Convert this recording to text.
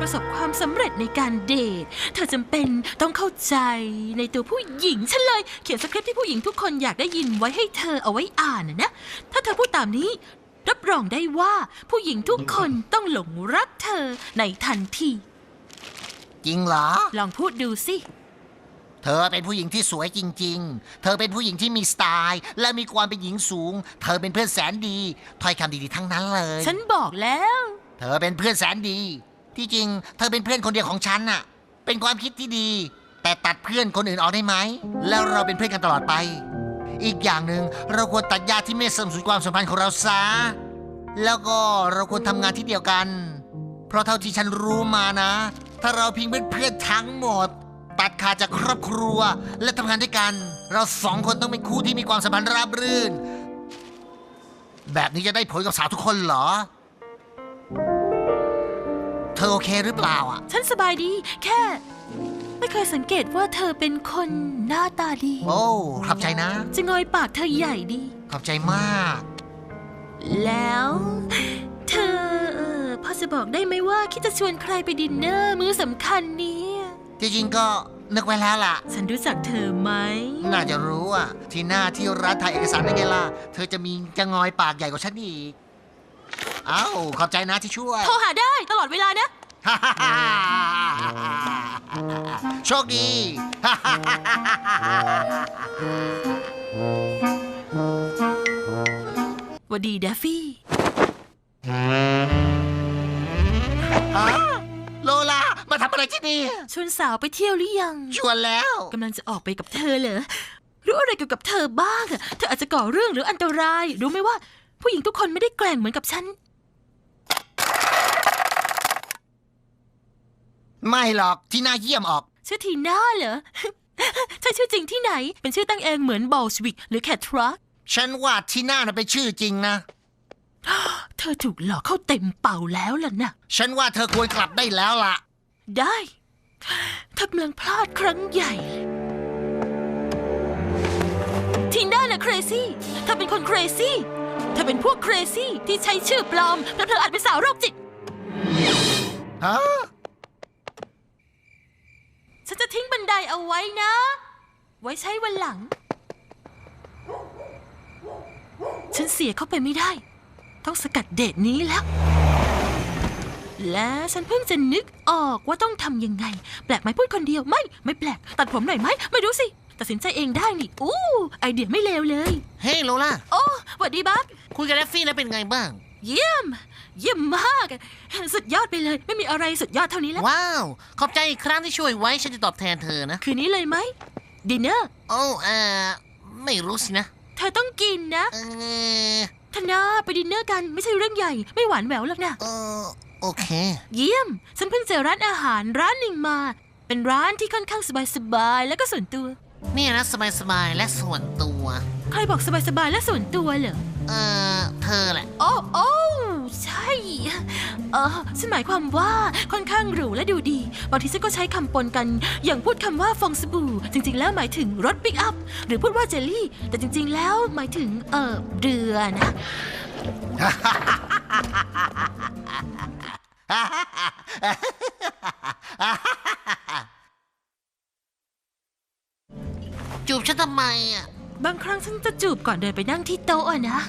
ประสบความสำเร็จในการเดท เธอจำเป็นต้องเข้าใจในตัวผู้หญิง ฉันเลยเขียนสคริปต์ที่ผู้หญิงทุกคนอยากได้ยินไว้ให้เธอเอาไว้อ่านนะนะ ถ้าเธอพูดตามนี้ รับรองได้ว่าผู้หญิงทุกคนต้องหลงรักเธอในทันที จริงเหรอ ลองพูดดูสิ เธอเป็นผู้หญิงที่สวยจริง ๆ เธอเป็นผู้หญิงที่มีสไตล์ และมีความเป็นหญิงสูง เธอเป็นเพื่อนแสนดีถ้อยคำดีๆทั้งนั้นเลย ฉันบอกแล้ว เธอเป็นเพื่อนแสนดี ที่จริงเธอเป็นเพื่อนคนเดียวของฉันน่ะ เป็นความคิดที่ดี แต่ตัดเพื่อนคนอื่นออกได้ไหม แล้วเราเป็นเพื่อนกันตลอดไป อีกอย่างหนึ่งเราควรตัดญาติที่ไม่สนับสนุนความสัมพันธ์ของเราซะ แล้วก็เราควรทำงานที่เดียวกัน เพราะเท่าที่ฉันรู้มานะ ถ้าเราพิงเป็นเพื่อนทั้งหมด ตัดขาดจากครอบครัวและทำงานด้วยกัน เราสองคนต้องเป็นคู่ที่มีความสัมพันธ์ราบรื่น แบบนี้จะได้ผลกับสาวทุกคนเหรอ ธอโอเคหรือเปล่าอะ ฉันสบายดี แค่ ไม่เคยสังเกตว่าเธอเป็นคนหน้าตาดี โอ้ขอบใจนะ จะงอยปากเธอใหญ่ดี ขอบใจมาก แล้ว เธอเออพอจะบอกได้ไหมว่าคิดจะชวนใครไปดินเนอร์มื้อสำคัญนี้จริงๆก็นึกไว้แล้วล่ะ ฉันรู้จักเธอไหม น่าจะรู้อะ ที่หน้าที่ร้านถ่ายเอกสารได้ไงล่ะ เธอจะมีจะงอยปากใหญ่กว่าฉันอีก เอ้าขอบใจนะที่ช่วย โทรหาได้ตลอดเวลานะ โชคดี หวัดดีเดฟฟี่โลลา มาทำอะไรที่นี่ ชวนสาวไปเที่ยวหรือยังชวนแล้ว กำลังจะออกไปกับเธอเหรอรู้อะไรเกี่ยวกับเธอบ้างอะเธออาจจะก่อเรื่องหรืออันตราย รู้ไหมว่า ผู้หญิงทุกคนไม่ได้แกร่งเหมือนกับฉัน ไม่หรอกที่น่าเยี่ยมออก ชื่อทีน่าเหรอใช่ชื่อจริงที่ไหน เป็นชื่อตั้งเองเหมือนบอลชวิกหรือแคทรักฉันว่าที่น่าน่ะเป็นชื่อจริงนะ เธอถูกหลอกเข้าเต็มเป่าแล้วล่ะนะฉันว่าเธอควรกลับได้แล้วล่ะ ได้ เธอกำลังพลาดครั้งใหญ่ทีน่าน่ะเครซี่เธอเป็นคนเครซี่เธอเป็นพวกเครซี่ที่ใช้ชื่อปลอมแล้วเธออาจเป็นสาวโรคจิต ฮะฉันจะ ทิ้งบันไดเอาไว้นะ ไว้ใช้วันหลัง ฉันเสียเข้าไปไม่ได้ ต้องสกัดเดทนี้แล้ว และฉันเพิ่งจะนึกออกว่าต้องทำยังไง แปลกไหมพูดคนเดียวไม่ ไม่แปลก ตัดผมหน่อยไหม ไม่รู้สิ ตัดสินใจเองได้นี่ อู้ ไอเดียไม่เลวเลย เฮ้ยโลล่า โอ้หวัดดีบักคุยกับแรฟฟี่แล้วเป็นไงบ้าง เยี่ยม เยี่ยมมาก สุดยอดไปเลย ไม่มีอะไรสุดยอดเท่านี้แล้ว ว้าว ขอบใจอีกครั้งที่ช่วยไว้ฉันจะตอบแทนเธอนะ คืนนี้เลยไหมดินเนอร์โอ้เออไม่รู้สินะเธอต้องกินนะเออธนาไปดินเนอร์กันไม่ใช่เรื่องใหญ่ ไม่หวานแหววหรอกนะเออโอเค เยี่ยม ฉันเพิ่งเจอร้านอาหารร้านหนึ่งมา เป็นร้านที่ค่อนข้างสบายๆแล้วก็ส่วนตัวเนี่ยนะสบายๆและส่วนตัว ใครบอกสบายๆและส่วนตัวเหรอ เออเธอแหละ โอ้โอ้ใช่ เออฉันหมายความว่าค่อนข้างหรูและดูดี บางทีฉันก็ใช้คำปนกัน อย่างพูดคำว่าฟองสบู่ จริง ๆ แล้วหมายถึงรถปิกอัพ หรือพูดว่าเจลลี่ แต่จริง ๆ แล้วหมายถึงเออเรือนะ จูบฉันทำไมอะ บางครั้งฉันจะจูบก่อนเดินไปนั่งที่โต๊ะอะนะ